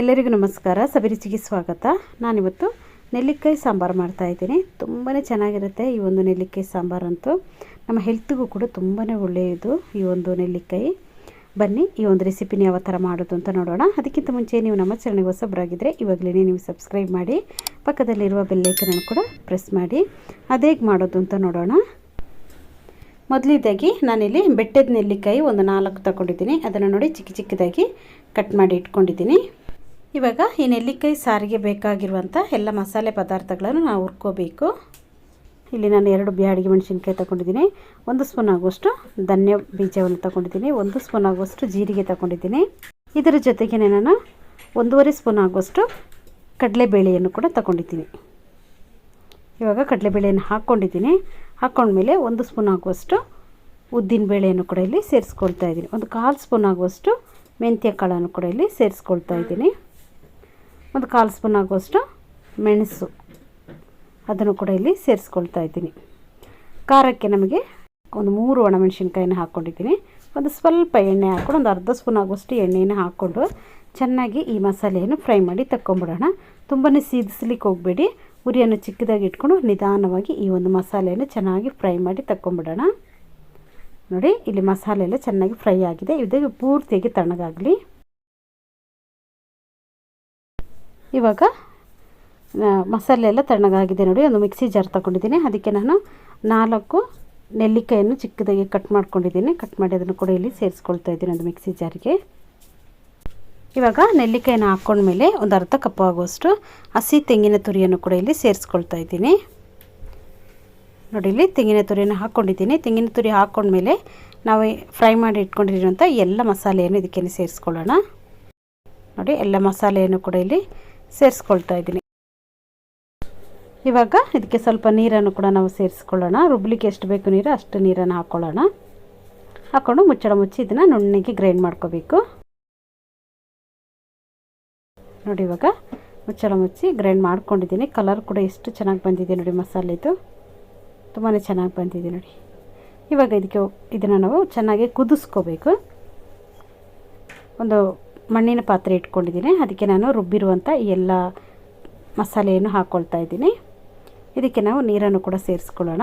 ಎಲ್ಲರಿಗೂ ನಮಸ್ಕಾರ. ಸಬಿರುಚಿಗೆ ಸ್ವಾಗತ. ನಾನಿವತ್ತು ನೆಲ್ಲಿಕಾಯಿ ಸಾಂಬಾರು ಮಾಡ್ತಾಯಿದ್ದೀನಿ ತುಂಬಾ ಚೆನ್ನಾಗಿರುತ್ತೆ ಈ ಒಂದು ನೆಲ್ಲಿಕಾಯಿ ಸಾಂಬಾರಂತೂ ನಮ್ಮ ಹೆಲ್ತ್ಗೂ ಕೂಡ ತುಂಬಾ ಒಳ್ಳೆಯದು ಈ ಒಂದು ನೆಲ್ಲಿಕಾಯಿ. ಬನ್ನಿ, ಈ ಒಂದು ರೆಸಿಪಿನ ಯಾವ ಥರ ಮಾಡೋದು ಅಂತ ನೋಡೋಣ. ಅದಕ್ಕಿಂತ ಮುಂಚೆ ನೀವು ನಮ್ಮ ಚಾನಲ್ಗೆ ಹೊಸಬರಾಗಿದ್ದರೆ ಇವಾಗಲೇ ನೀವು ಸಬ್ಸ್ಕ್ರೈಬ್ ಮಾಡಿ, ಪಕ್ಕದಲ್ಲಿರುವ ಬೆಲ್ಲೈಕನನ್ನು ಕೂಡ ಪ್ರೆಸ್ ಮಾಡಿ. ಅದೇಗೆ ಮಾಡೋದು ಅಂತ ನೋಡೋಣ. ಮೊದಲಿದ್ದಾಗಿ ನಾನಿಲ್ಲಿ ಬೆಟ್ಟದ ನೆಲ್ಲಿಕಾಯಿ ಒಂದು ನಾಲ್ಕು ತಗೊಂಡಿದ್ದೀನಿ. ಅದನ್ನು ನೋಡಿ ಚಿಕ್ಕ ಚಿಕ್ಕದಾಗಿ ಕಟ್ ಮಾಡಿ ಇಟ್ಕೊಂಡಿದ್ದೀನಿ. ಇವಾಗ ಈ ನೆಲ್ಲಿಕಾಯಿ ಸಾರಿಗೆ ಬೇಕಾಗಿರುವಂಥ ಎಲ್ಲ ಮಸಾಲೆ ಪದಾರ್ಥಗಳನ್ನು ನಾವು ಹುರ್ಕೋಬೇಕು. ಇಲ್ಲಿ ನಾನು ಎರಡು ಬ್ಯಾಡಿಗೆ ಮೆಣಸಿನ್ಕಾಯಿ ತಗೊಂಡಿದ್ದೀನಿ, ಒಂದು ಸ್ಪೂನ್ ಆಗುವಷ್ಟು ಧನ್ಯ ಬೀಜವನ್ನು ತಗೊಂಡಿದ್ದೀನಿ, ಒಂದು ಸ್ಪೂನ್ ಆಗುವಷ್ಟು ಜೀರಿಗೆ ತಗೊಂಡಿದ್ದೀನಿ. ಇದರ ಜೊತೆಗೆ ನಾನು ಒಂದೂವರೆ ಸ್ಪೂನ್ ಆಗುವಷ್ಟು ಕಡಲೆಬೇಳೆಯನ್ನು ಕೂಡ ತಗೊಂಡಿದ್ದೀನಿ. ಇವಾಗ ಕಡಲೆಬೇಳೆಯನ್ನು ಹಾಕ್ಕೊಂಡಿದ್ದೀನಿ, ಹಾಕ್ಕೊಂಡ್ಮೇಲೆ ಒಂದು ಸ್ಪೂನ್ ಆಗುವಷ್ಟು ಉದ್ದಿನ ಬೇಳೆಯನ್ನು ಕೂಡ ಇಲ್ಲಿ ಸೇರಿಸ್ಕೊಳ್ತಾ ಇದ್ದೀನಿ. ಒಂದು ಕಾಲು ಸ್ಪೂನ್ ಆಗುವಷ್ಟು ಮೆಂತ್ಯ ಕಾಳನ್ನು ಕೂಡ ಇಲ್ಲಿ ಸೇರಿಸ್ಕೊಳ್ತಾ ಇದ್ದೀನಿ. ಒಂದು ಕಾಲು ಸ್ಪೂನ್ ಆಗುವಷ್ಟು ಮೆಣಸು ಅದನ್ನು ಕೂಡ ಇಲ್ಲಿ ಸೇರಿಸ್ಕೊಳ್ತಾ ಇದ್ದೀನಿ. ಖಾರಕ್ಕೆ ನಮಗೆ ಒಂದು ಮೂರು ಒಣಮೆಣಸಿನ್ಕಾಯಿನ ಹಾಕ್ಕೊಂಡಿದ್ದೀನಿ. ಒಂದು ಸ್ವಲ್ಪ ಎಣ್ಣೆ ಹಾಕ್ಕೊಂಡು ಒಂದು ಅರ್ಧ ಸ್ಪೂನ್ ಆಗುವಷ್ಟು ಎಣ್ಣೆಯನ್ನು ಹಾಕ್ಕೊಂಡು ಚೆನ್ನಾಗಿ ಈ ಮಸಾಲೆಯನ್ನು ಫ್ರೈ ಮಾಡಿ ತಕ್ಕೊಂಬಿಡೋಣ. ತುಂಬಾ ಸೀದಿಸ್ಲಿಕ್ಕೆ ಹೋಗಬೇಡಿ. ಉರಿಯನ್ನು ಚಿಕ್ಕದಾಗಿ ಇಟ್ಕೊಂಡು ನಿಧಾನವಾಗಿ ಈ ಒಂದು ಮಸಾಲೆಯನ್ನು ಚೆನ್ನಾಗಿ ಫ್ರೈ ಮಾಡಿ ತಕ್ಕೊಂಬಿಡೋಣ. ನೋಡಿ, ಇಲ್ಲಿ ಮಸಾಲೆ ಎಲ್ಲ ಚೆನ್ನಾಗಿ ಫ್ರೈ ಆಗಿದೆ. ಇದು ಪೂರ್ತಿಯಾಗಿ ತಣ್ಣಗಾಗಲಿ. ಇವಾಗ ಮಸಾಲೆ ಎಲ್ಲ ತಣ್ಣಗಾಗಿದೆ ನೋಡಿ, ಒಂದು ಮಿಕ್ಸಿ ಜಾರ್ ತಗೊಂಡಿದ್ದೀನಿ. ಅದಕ್ಕೆ ನಾನು ನಾಲ್ಕು ನೆಲ್ಲಿಕಾಯನ್ನು ಚಿಕ್ಕದಾಗಿ ಕಟ್ ಮಾಡ್ಕೊಂಡಿದ್ದೀನಿ. ಕಟ್ ಮಾಡಿ ಅದನ್ನು ಕೂಡ ಇಲ್ಲಿ ಸೇರಿಸ್ಕೊಳ್ತಾ ಇದ್ದೀನಿ ಒಂದು ಮಿಕ್ಸಿ ಜಾರಿಗೆ. ಇವಾಗ ನೆಲ್ಲಿಕಾಯನ್ನು ಹಾಕ್ಕೊಂಡ್ಮೇಲೆ ಒಂದು ಅರ್ಧ ಕಪ್ ಆಗುವಷ್ಟು ಹಸಿ ತೆಂಗಿನ ತುರಿಯನ್ನು ಕೂಡ ಇಲ್ಲಿ ಸೇರಿಸ್ಕೊಳ್ತಾ ಇದ್ದೀನಿ. ನೋಡಿ, ಇಲ್ಲಿ ತೆಂಗಿನ ತುರಿಯನ್ನು ಹಾಕ್ಕೊಂಡಿದ್ದೀನಿ. ತೆಂಗಿನ ತುರಿ ಹಾಕ್ಕೊಂಡ್ಮೇಲೆ ನಾವು ಫ್ರೈ ಮಾಡಿ ಇಟ್ಕೊಂಡಿರೋಂಥ ಎಲ್ಲ ಮಸಾಲೆಯನ್ನು ಇದಕ್ಕೆ ಸೇರಿಸ್ಕೊಳ್ಳೋಣ. ನೋಡಿ, ಎಲ್ಲ ಮಸಾಲೆಯನ್ನು ಕೂಡ ಇಲ್ಲಿ ಸೇರಿಸ್ಕೊಳ್ತಾ ಇದ್ದೀನಿ. ಇವಾಗ ಇದಕ್ಕೆ ಸ್ವಲ್ಪ ನೀರನ್ನು ಕೂಡ ನಾವು ಸೇರಿಸ್ಕೊಳ್ಳೋಣ. ರುಬ್ಲಿಕ್ಕೆ ಎಷ್ಟು ಬೇಕು ನೀರು ಅಷ್ಟು ನೀರನ್ನು ಹಾಕ್ಕೊಳ್ಳೋಣ ಹಾಕ್ಕೊಂಡು ಮುಚ್ಚಳ ಮುಚ್ಚಿ ಇದನ್ನು ನುಣ್ಣಗೆ ಗ್ರೈಂಡ್ ಮಾಡ್ಕೋಬೇಕು. ನೋಡಿ ಇವಾಗ ಮುಚ್ಚಳ ಮುಚ್ಚಿ ಗ್ರೈಂಡ್ ಮಾಡ್ಕೊಂಡಿದ್ದೀನಿ. ಕಲರ್ ಕೂಡ ಎಷ್ಟು ಚೆನ್ನಾಗಿ ಬಂದಿದೆ ನೋಡಿ ಮಸಾಲೆದು. ತುಂಬಾ ಚೆನ್ನಾಗಿ ಬಂದಿದೆ ನೋಡಿ. ಇವಾಗ ಇದಕ್ಕೆ ಇದನ್ನು ನಾವು ಚೆನ್ನಾಗಿ ಕುದಿಸ್ಕೋಬೇಕು. ಒಂದು ಮಣ್ಣಿನ ಪಾತ್ರೆ ಇಟ್ಕೊಂಡಿದ್ದೀನಿ. ಅದಕ್ಕೆ ನಾನು ರುಬ್ಬಿರುವಂಥ ಎಲ್ಲ ಮಸಾಲೆಯನ್ನು ಹಾಕ್ಕೊಳ್ತಾ ಇದ್ದೀನಿ. ಇದಕ್ಕೆ ನಾವು ನೀರನ್ನು ಕೂಡ ಸೇರಿಸ್ಕೊಳ್ಳೋಣ.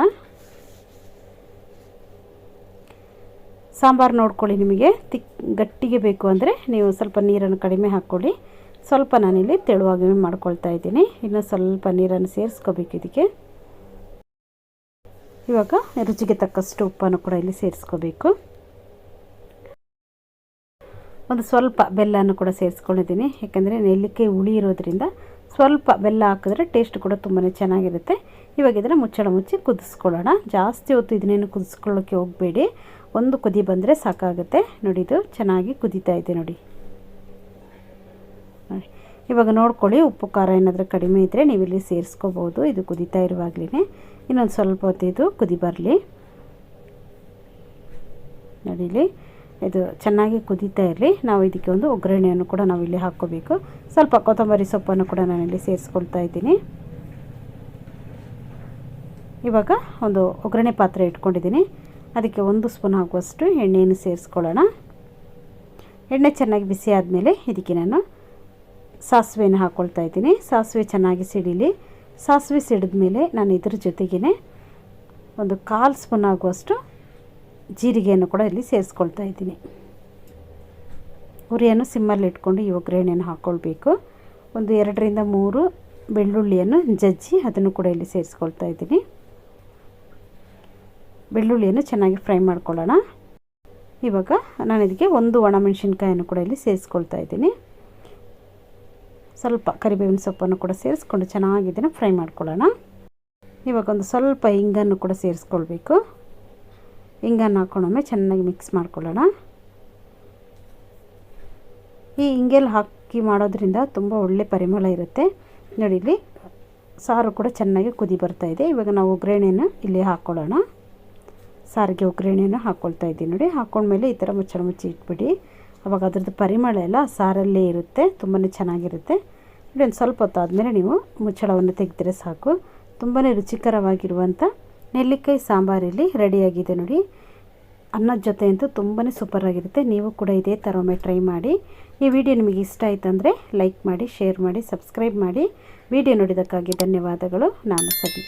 ಸಾಂಬಾರು ನೋಡ್ಕೊಳ್ಳಿ ನಿಮಗೆ. ತಿಕ್, ಗಟ್ಟಿಗೆ ಬೇಕು ಅಂದರೆ ನೀವು ಸ್ವಲ್ಪ ನೀರನ್ನು ಕಡಿಮೆ ಹಾಕ್ಕೊಳ್ಳಿ. ಸ್ವಲ್ಪ ನಾನಿಲ್ಲಿ ತೆಳುವಾಗಿ ಮಾಡ್ಕೊಳ್ತಾ ಇದ್ದೀನಿ. ಇನ್ನು ಸ್ವಲ್ಪ ನೀರನ್ನು ಸೇರಿಸ್ಕೋಬೇಕು ಇದಕ್ಕೆ. ಇವಾಗ ರುಚಿಗೆ ತಕ್ಕಷ್ಟು ಉಪ್ಪನ್ನು ಕೂಡ ಇಲ್ಲಿ ಸೇರಿಸ್ಕೋಬೇಕು. ಒಂದು ಸ್ವಲ್ಪ ಬೆಲ್ಲನೂ ಕೂಡ ಸೇರಿಸ್ಕೊಂಡಿದ್ದೀನಿ. ಯಾಕೆಂದರೆ ನೆಲ್ಲಿಕಾಯಿ ಹುಳಿ ಇರೋದ್ರಿಂದ ಸ್ವಲ್ಪ ಬೆಲ್ಲ ಹಾಕಿದ್ರೆ ಟೇಸ್ಟ್ ಕೂಡ ತುಂಬಾ ಚೆನ್ನಾಗಿರುತ್ತೆ. ಇವಾಗ ಇದನ್ನು ಮುಚ್ಚಳ ಮುಚ್ಚಿ ಕುದಿಸ್ಕೊಳ್ಳೋಣ. ಜಾಸ್ತಿ ಹೊತ್ತು ಇದನ್ನೇನು ಕುದಿಸ್ಕೊಳ್ಳೋಕ್ಕೆ ಹೋಗಬೇಡಿ. ಒಂದು ಕುದಿ ಬಂದರೆ ಸಾಕಾಗುತ್ತೆ. ನೋಡಿ, ಇದು ಚೆನ್ನಾಗಿ ಕುದೀತಾ ಇದೆ ನೋಡಿ. ಇವಾಗ ನೋಡ್ಕೊಳ್ಳಿ, ಉಪ್ಪು ಖಾರ ಏನಾದರೂ ಕಡಿಮೆ ಇದ್ದರೆ ನೀವು ಇಲ್ಲಿ ಸೇರಿಸ್ಕೋಬೋದು. ಇದು ಕುದೀತಾ ಇರುವಾಗಲೇ ಇನ್ನೊಂದು ಸ್ವಲ್ಪ ಹೊತ್ತು ಇದು ಕುದಿ ಬರಲಿ. ನೋಡಿ ಇದು ಚೆನ್ನಾಗಿ ಕುದೀತಾ ಇರಲಿ ನಾವು ಇದಕ್ಕೆ ಒಂದು ಒಗ್ಗರಣೆಯನ್ನು ಕೂಡ ನಾವು ಇಲ್ಲಿ ಹಾಕ್ಕೋಬೇಕು. ಸ್ವಲ್ಪ ಕೊತ್ತಂಬರಿ ಸೊಪ್ಪನ್ನು ಕೂಡ ನಾನಿಲ್ಲಿ ಸೇರಿಸ್ಕೊಳ್ತಾ ಇದ್ದೀನಿ. ಇವಾಗ ಒಂದು ಒಗ್ಗರಣೆ ಪಾತ್ರೆ ಇಟ್ಕೊಂಡಿದ್ದೀನಿ. ಅದಕ್ಕೆ ಒಂದು ಸ್ಪೂನ್ ಆಗುವಷ್ಟು ಎಣ್ಣೆಯನ್ನು ಸೇರಿಸ್ಕೊಳ್ಳೋಣ. ಎಣ್ಣೆ ಚೆನ್ನಾಗಿ ಬಿಸಿ ಆದಮೇಲೆ ಇದಕ್ಕೆ ನಾನು ಸಾಸಿವೆಯನ್ನು ಹಾಕ್ಕೊಳ್ತಾ ಇದ್ದೀನಿ. ಸಾಸಿವೆ ಚೆನ್ನಾಗಿ ಸಿಡಿಲಿ. ಸಾಸಿವೆ ಸಿಡಿದ ಮೇಲೆ ನಾನು ಇದ್ರ ಜೊತೆಗೇ ಒಂದು ಕಾಲು ಸ್ಪೂನ್ ಆಗುವಷ್ಟು ಜೀರಿಗೆಯನ್ನು ಕೂಡ ಇಲ್ಲಿ ಸೇರಿಸ್ಕೊಳ್ತಾ ಇದ್ದೀನಿ. ಉರಿಯನ್ನು ಸಿಮ್ಮಲ್ಲಿ ಇಟ್ಕೊಂಡು ಈ ಒಗ್ಗರಣೆಯನ್ನು ಹಾಕ್ಕೊಳ್ಬೇಕು ಒಂದು ಎರಡರಿಂದ ಮೂರು ಬೆಳ್ಳುಳ್ಳಿಯನ್ನು ಜಜ್ಜಿ ಅದನ್ನು ಕೂಡ ಇಲ್ಲಿ ಸೇರಿಸ್ಕೊಳ್ತಾ ಇದ್ದೀನಿ. ಬೆಳ್ಳುಳ್ಳಿಯನ್ನು ಚೆನ್ನಾಗಿ ಫ್ರೈ ಮಾಡ್ಕೊಳ್ಳೋಣ. ಇವಾಗ ನಾನು ಇದಕ್ಕೆ ಒಂದು ಒಣಮೆಣಸಿನ್ಕಾಯನ್ನು ಕೂಡ ಇಲ್ಲಿ ಸೇರಿಸ್ಕೊಳ್ತಾ ಇದ್ದೀನಿ. ಸ್ವಲ್ಪ ಕರಿಬೇವಿನ ಸೊಪ್ಪನ್ನು ಕೂಡ ಸೇರಿಸ್ಕೊಂಡು ಚೆನ್ನಾಗಿ ಇದನ್ನು ಫ್ರೈ ಮಾಡ್ಕೊಳ್ಳೋಣ. ಇವಾಗ ಒಂದು ಸ್ವಲ್ಪ ಹಿಂಗನ್ನು ಕೂಡ ಸೇರಿಸ್ಕೊಳ್ಬೇಕು. ಹಿಂಗನ್ನು ಹಾಕೊಂಡೊಮ್ಮೆ ಚೆನ್ನಾಗಿ ಮಿಕ್ಸ್ ಮಾಡ್ಕೊಳ್ಳೋಣ. ಈ ಹಿಂಗೆಲ್ಲ ಹಾಕಿ ಮಾಡೋದ್ರಿಂದ ತುಂಬ ಒಳ್ಳೆ ಪರಿಮಳ ಇರುತ್ತೆ. ನೋಡಿ ಇಲ್ಲಿ ಸಾರು ಕೂಡ ಚೆನ್ನಾಗಿ ಕುದಿ ಬರ್ತಾ ಇದೆ. ಇವಾಗ ನಾವು ಒಗ್ಗರಣೆಯನ್ನು ಇಲ್ಲಿ ಹಾಕ್ಕೊಳ್ಳೋಣ ಸಾರಿಗೆ ಒಗ್ಗರಣೆಯನ್ನು ಹಾಕ್ಕೊಳ್ತಾ ಇದ್ದೀನಿ ನೋಡಿ. ಹಾಕ್ಕೊಂಡ್ಮೇಲೆ ಈ ಥರ ಮುಚ್ಚಳ ಮುಚ್ಚಿ ಇಟ್ಬಿಡಿ. ಅವಾಗ ಅದ್ರದ್ದು ಪರಿಮಳ ಎಲ್ಲ ಸಾರಲ್ಲೇ ಇರುತ್ತೆ. ತುಂಬಾ ಚೆನ್ನಾಗಿರುತ್ತೆ. ನೋಡಿ, ಒಂದು ಸ್ವಲ್ಪ ಹೊತ್ತು ಆದಮೇಲೆ ನೀವು ಮುಚ್ಚಳವನ್ನು ತೆಗೆದ್ರೆ ಸಾಕು. ತುಂಬಾ ರುಚಿಕರವಾಗಿರುವಂಥ ನೆಲ್ಲಿಕಾಯಿ ಸಾಂಬಾರಲ್ಲಿ ರೆಡಿಯಾಗಿದೆ ನೋಡಿ. ಅನ್ನದ ಜೊತೆ ಅಂತೂ ತುಂಬಾ ಸೂಪರಾಗಿರುತ್ತೆ ನೀವು ಕೂಡ ಇದೇ ಥರ ಒಮ್ಮೆ ಟ್ರೈ ಮಾಡಿ. ಈ ವಿಡಿಯೋ ನಿಮಗೆ ಇಷ್ಟ ಆಯ್ತಂದರೆ ಲೈಕ್ ಮಾಡಿ ಶೇರ್ ಮಾಡಿ ಸಬ್ಸ್ಕ್ರೈಬ್ ಮಾಡಿ. ವಿಡಿಯೋ ನೋಡಿದ್ದಕ್ಕಾಗಿ ಧನ್ಯವಾದಗಳು. ನಾನು ಸಬಿ